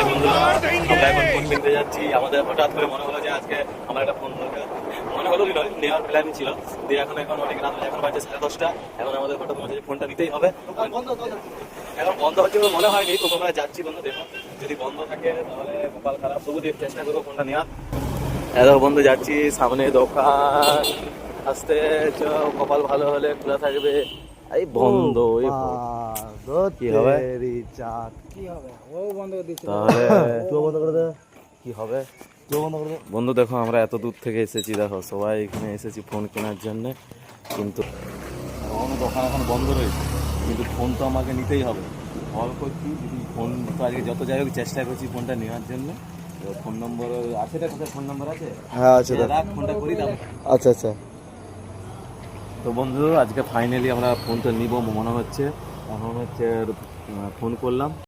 এখন ফোন কিনতে যাচ্ছি। আমাদের হঠাৎ করে মনে হলো যে আজকে আমার একটা ফোন দরকার। মনে হলো কি নয় নেওয়ার ছিল। এখন এখন অনেক রাত এখন বাজে সাড়ে দশটা। এখন আমাদের হঠাৎ মনে হচ্ছে ফোনটা নিতেই হবে। এখন বন্ধ হচ্ছে বলে মনে হয়নি। আমরা যাচ্ছি বন্ধু দেখো। যদি বন্ধ থাকে তাহলে কপাল খারাপ। তবু চেষ্টা করব ফোনটা নেওয়ার। এত বন্ধু যাচ্ছি সামনে দোকান। আসতে কপাল ভালো হলে খোলা থাকবে। এই বন্ধ বন্ধ। কি হবে? কি হবে? ও বন্ধ করে দিচ্ছে। তাহলে তুই বন্ধ করে দে। কি হবে? তুই বন্ধ করে দে। বন্ধু দেখো আমরা এত দূর থেকে এসেছি দেখো সবাই এখানে এসেছি ফোন কেনার জন্য কিন্তু কোনো দোকান এখন বন্ধ রয়েছে কিন্তু ফোন তো আমাকে নিতেই হবে। কল করছি যদি ফোন তো আজকে যত যাই হোক চেষ্টা করছি ফোনটা নেওয়ার জন্য। ফোন নম্বর আছে রে কোথায় ফোন নম্বর আছে? হ্যাঁ আছে ফোনটা করি দাও আচ্ছা আচ্ছা। তো বন্ধু আজকে ফাইনালি আমরা ফোনটা নিব মনে হচ্ছে মনে হচ্ছে ফোন করলাম।